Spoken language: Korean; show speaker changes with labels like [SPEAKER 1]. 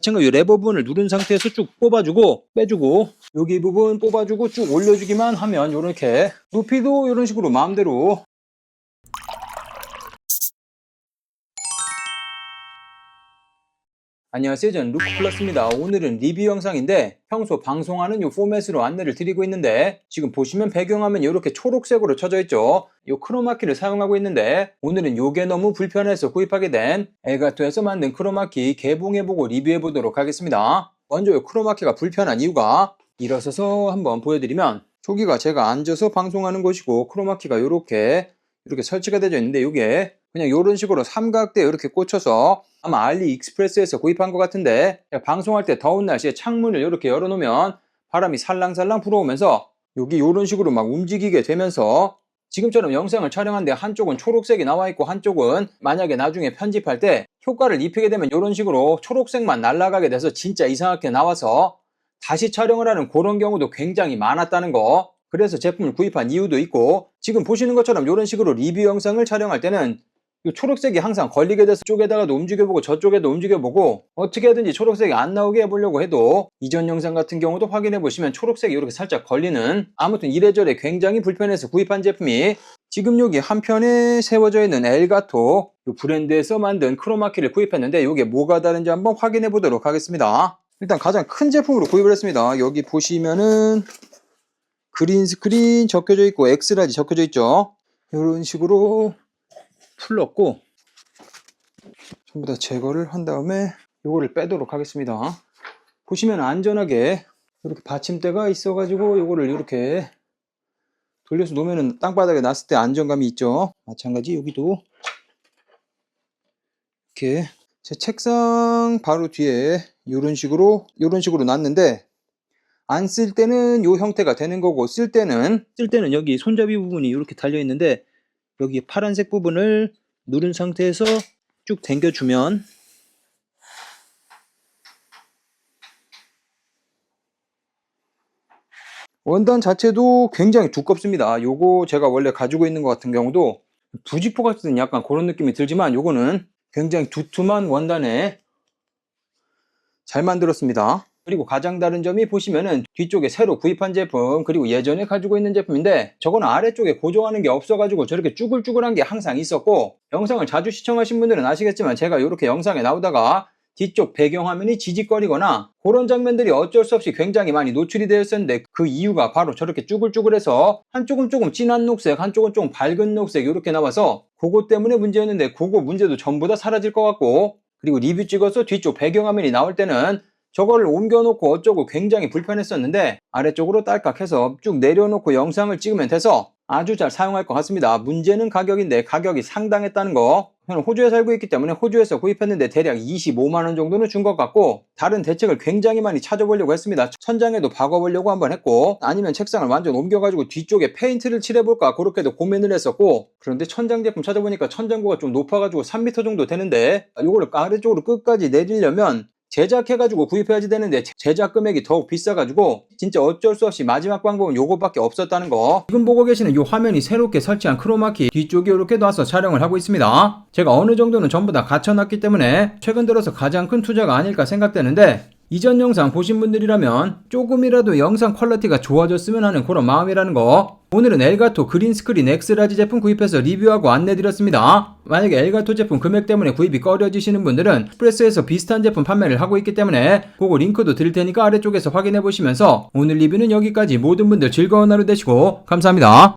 [SPEAKER 1] 마찬가지로 이 레버 부분을 누른 상태에서 쭉 뽑아주고 빼주고 여기 부분 뽑아주고 쭉 올려주기만 하면 이렇게 높이도 이런 식으로 마음대로 안녕하세요. 저는 루크플러스입니다. 오늘은 리뷰 영상인데 평소 방송하는 이 포맷으로 안내를 드리고 있는데 지금 보시면 배경화면 이렇게 초록색으로 쳐져 있죠. 이 크로마키를 사용하고 있는데 오늘은 이게 너무 불편해서 구입하게 된 엘가토에서 만든 크로마키 개봉해보고 리뷰해보도록 하겠습니다. 먼저 이 크로마키가 불편한 이유가 일어서서 한번 보여드리면 저기가 제가 앉아서 방송하는 곳이고 크로마키가 이렇게 이렇게 설치가 되어 있는데 이게 그냥 이런 식으로 삼각대 이렇게 꽂혀서 아마 알리 익스프레스에서 구입한 것 같은데 방송할 때 더운 날씨에 창문을 이렇게 열어놓으면 바람이 살랑살랑 불어오면서 여기 이런 식으로 막 움직이게 되면서 지금처럼 영상을 촬영하는데 한쪽은 초록색이 나와 있고 한쪽은 만약에 나중에 편집할 때 효과를 입히게 되면 이런 식으로 초록색만 날아가게 돼서 진짜 이상하게 나와서 다시 촬영을 하는 그런 경우도 굉장히 많았다는 거. 그래서 제품을 구입한 이유도 있고 지금 보시는 것처럼 이런 식으로 리뷰 영상을 촬영할 때는 이 초록색이 항상 걸리게 돼서 쪽에다가도 움직여보고 저쪽에도 움직여보고 어떻게 하든지 초록색이 안 나오게 해보려고 해도 이전 영상 같은 경우도 확인해 보시면 초록색이 이렇게 살짝 걸리는 아무튼 이래저래 굉장히 불편해서 구입한 제품이 지금 여기 한편에 세워져 있는 엘가토 이 브랜드에서 만든 크로마키를 구입했는데 이게 뭐가 다른지 한번 확인해 보도록 하겠습니다. 일단 가장 큰 제품으로 구입을 했습니다. 여기 보시면은 그린 스크린 적혀져 있고 엑스라지 적혀져 있죠? 이런 식으로 풀렀고 전부 다 제거를 한 다음에 이거를 빼도록 하겠습니다. 보시면 안전하게 이렇게 받침대가 있어 가지고 이거를 이렇게 돌려서 놓으면 땅바닥에 놨을 때 안정감이 있죠. 마찬가지 여기도 이렇게 제 책상 바로 뒤에 이런 식으로 이런 식으로 놨는데 안 쓸 때는 이 형태가 되는 거고 쓸 때는 쓸 때는 여기 손잡이 부분이 이렇게 달려 있는데 여기 파란색 부분을 누른 상태에서 쭉 당겨주면 원단 자체도 굉장히 두껍습니다. 요거 제가 원래 가지고 있는 것 같은 경우도 부지포 같은 약간 그런 느낌이 들지만 요거는 굉장히 두툼한 원단에 잘 만들었습니다. 그리고 가장 다른 점이 보시면은 뒤쪽에 새로 구입한 제품 그리고 예전에 가지고 있는 제품인데 저거는 아래쪽에 고정하는 게 없어가지고 저렇게 쭈글쭈글한 게 항상 있었고 영상을 자주 시청하신 분들은 아시겠지만 제가 이렇게 영상에 나오다가 뒤쪽 배경화면이 지직거리거나 그런 장면들이 어쩔 수 없이 굉장히 많이 노출이 되어 있었는데 그 이유가 바로 저렇게 쭈글쭈글해서 한쪽은 조금 진한 녹색 한쪽은 조금 밝은 녹색 이렇게 나와서 그거 때문에 문제였는데 그거 문제도 전부 다 사라질 것 같고 그리고 리뷰 찍어서 뒤쪽 배경화면이 나올 때는 저거를 옮겨놓고 어쩌고 굉장히 불편했었는데 아래쪽으로 딸깍해서 쭉 내려놓고 영상을 찍으면 돼서 아주 잘 사용할 것 같습니다. 문제는 가격인데 가격이 상당했다는 거. 저는 호주에 살고 있기 때문에 호주에서 구입했는데 대략 25만원 정도는 준 것 같고 다른 대책을 굉장히 많이 찾아보려고 했습니다. 천장에도 박아보려고 한번 했고 아니면 책상을 완전 옮겨가지고 뒤쪽에 페인트를 칠해볼까 그렇게도 고민을 했었고 그런데 천장 제품 찾아보니까 천장고가 좀 높아가지고 3m 정도 되는데 이거를 아래쪽으로 끝까지 내리려면 제작해가지고 구입해야지 되는데 제작 금액이 더욱 비싸가지고 진짜 어쩔 수 없이 마지막 방법은 요거밖에 없었다는 거. 지금 보고 계시는 이 화면이 새롭게 설치한 크로마키 뒤쪽에 이렇게 놔서 촬영을 하고 있습니다. 제가 어느 정도는 전부 다 갖춰놨기 때문에 최근 들어서 가장 큰 투자가 아닐까 생각되는데 이전 영상 보신 분들이라면 조금이라도 영상 퀄리티가 좋아졌으면 하는 그런 마음이라는 거 오늘은 엘가토 그린스크린 엑스라지 제품 구입해서 리뷰하고 안내드렸습니다. 만약에 엘가토 제품 금액 때문에 구입이 꺼려지시는 분들은 프레스에서 비슷한 제품 판매를 하고 있기 때문에 그거 링크도 드릴 테니까 아래쪽에서 확인해 보시면서 오늘 리뷰는 여기까지 모든 분들 즐거운 하루 되시고 감사합니다.